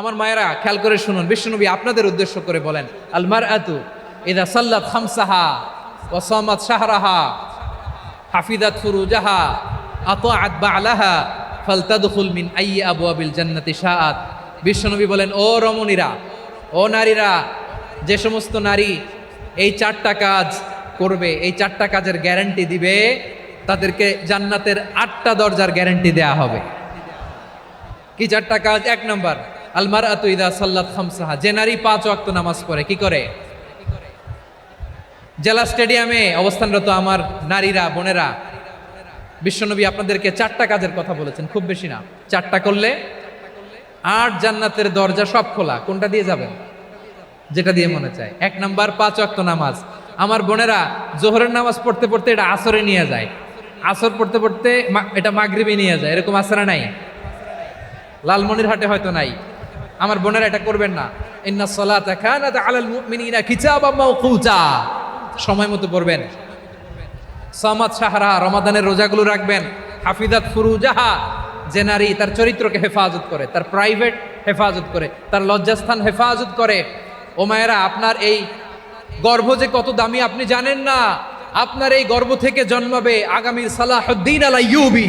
আমার মায়েরা খেয়াল করে শুনুন, বিশ্বনবী আপনাদের উদ্দেশ্য করে বলেন আলমার আতু ইদা সাল্লাত খামসাহা ওসামাত শাহরাহা হাফিদাত ফুরুজাহা, আতাআত বালাহা, ফালতাদখুল মিন আই আবু আবিল জান্নাতি শাআত। বিশ্বনবী বলেন, ও রমণীরা, ও নারীরা, যে সমস্ত নারী এই চারটা কাজ করবে, এই চারটা কাজের গ্যারান্টি দিবে, তাদেরকে জান্নাতের আটটা দরজার গ্যারান্টি দেয়া হবে। কি চারটা কাজ? এক নম্বর আলমার আতুইদা সাল্লাত খামসাহা, যে নারী পাঁচ ওয়াক্ত নামাজ পড়ে, কি করে? জেলা স্টেডিয়ামে অবস্থানরত আমার নারীরা, বোনেরা, বিশ্বনবী আপনাদেরকে চারটা কাজের কথা বলেছেন, খুব বেশি না। চারটা করলে আট জান্নাতের দরজা সব খোলা, কোনটা দিয়ে যাবেন? যেটা দিয়ে মনে চায়। এক নাম্বার, পাঁচ ওয়াক্ত নামাজ। আমার বোনেরা, জোহরের নামাজ পড়তে পড়তে এটা আসরে নিয়ে যায়। আসর পড়তে পড়তে এটা মাগরিবে নিয়ে যায়। এরকম আসরা নাই। লালমনির হাটে হয়তো নাই। আমার বোনেরা এটা করবেন না। ইন্না সালাতা আলাল মুমিনিনা কিতাবাম মাওকুতা। সময় মতো পড়বেন। সামাদ সাহারা রমাদানের রোজাগুলো রাখবেন। হাফিজাত ফুরুজাহা, যে নারী তার চরিত্রকে হেফাজত করে, তার প্রাইভেট হেফাজত করে, তার লজ্জাস্থান হেফাজত করে। ও মায়েরা, আপনার এই গর্ভ যে কত দামি আপনি জানেন না। আপনার এই গর্ভ থেকে জন্মাবে আগামীর সালাহুদ্দিন আলা ইউবি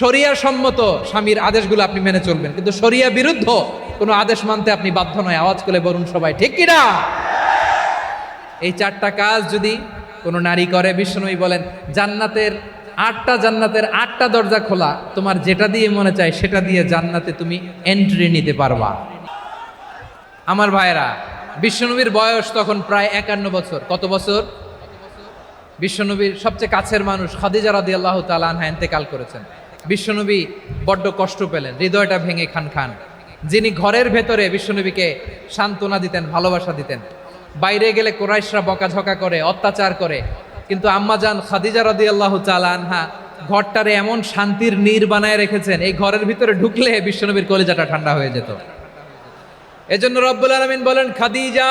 শরিয়া সম্মত স্বামীর আদেশগুলো আপনি মেনে চলবেন। কিন্তু শরিয়া বিরুদ্ধ কোনো আদেশ মানতে আপনি বাধ্য নয়। আওয়াজ করে বলুন সবাই, ঠিক কিনা? এই চারটা কাজ যদি কোনো নারী করে, বিষ্ণুই বলেন, জান্নাতের আটটা জান্নাতের আটটা দরজা খোলা, তোমার যেটা দিয়ে মনে চায় সেটা দিয়ে জান্নাতে তুমি এন্ট্রি নিতে পারবা। আমার ভাইরা বিশ্বনবীর বয়স তখন প্রায় একান্ন বছর। কত বছর? বিশ্বনবীর সবচেয়ে কাছের মানুষ খাদিজা রাদি আল্লাহ তালানহা এতেকাল করেছেন। বিশ্বনবী বড্ড কষ্ট পেলেন, হৃদয়টা ভেঙে খান খান। যিনি ঘরের ভেতরে বিশ্বনবীকে সান্ত্বনা দিতেন, ভালোবাসা দিতেন। বাইরে গেলে কোরাইশরা বকাঝকা করে, অত্যাচার করে। কিন্তু আম্মাজান খাদিজা রাদি আল্লাহ তালানহা ঘরটারে এমন শান্তির নীর বানায় রেখেছেন, এই ঘরের ভিতরে ঢুকলে বিশ্বনবীর কলিজাটা ঠান্ডা হয়ে যেত। এজন্য রব্বুল আলমিন বলেন, খাদিজা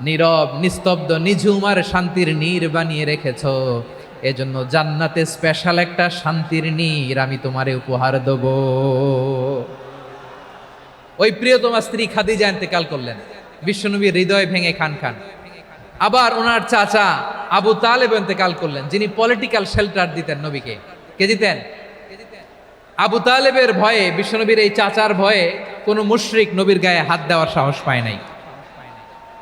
নীরব, নিস্তব্ধ, নিঝুমার শান্তির নীর বানিয়ে রেখেছ। এজন্য জান্নাতে স্পেশাল একটা শান্তির নীর আমি তোমারে উপহার দেব। ওই প্রিয়তমা স্ত্রী খাদি খাদিজা ইন্তেকাল করলেন। বিশ্বনবী হৃদয় ভেঙে খান খান। আবার ওনার চাচা আবু তালেব ইন্তেকাল করলেন, যিনি পলিটিক্যাল শেল্টার দিতেন নবীকে। কে দিতেন? আবু তালেবের ভয়ে, বিশ্বনবীর এই চাচার ভয়ে কোনো মুশরিক নবীর গায়ে হাত দেওয়ার সাহস পায় নাই।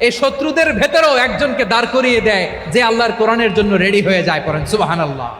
এই শত্রুদের ভেতরেও একজনকে দাঁড় করিয়ে দেয় যে আল্লাহর কোরআনের জন্য রেডি হয়ে যায় পড়েন সুবাহান আল্লাহ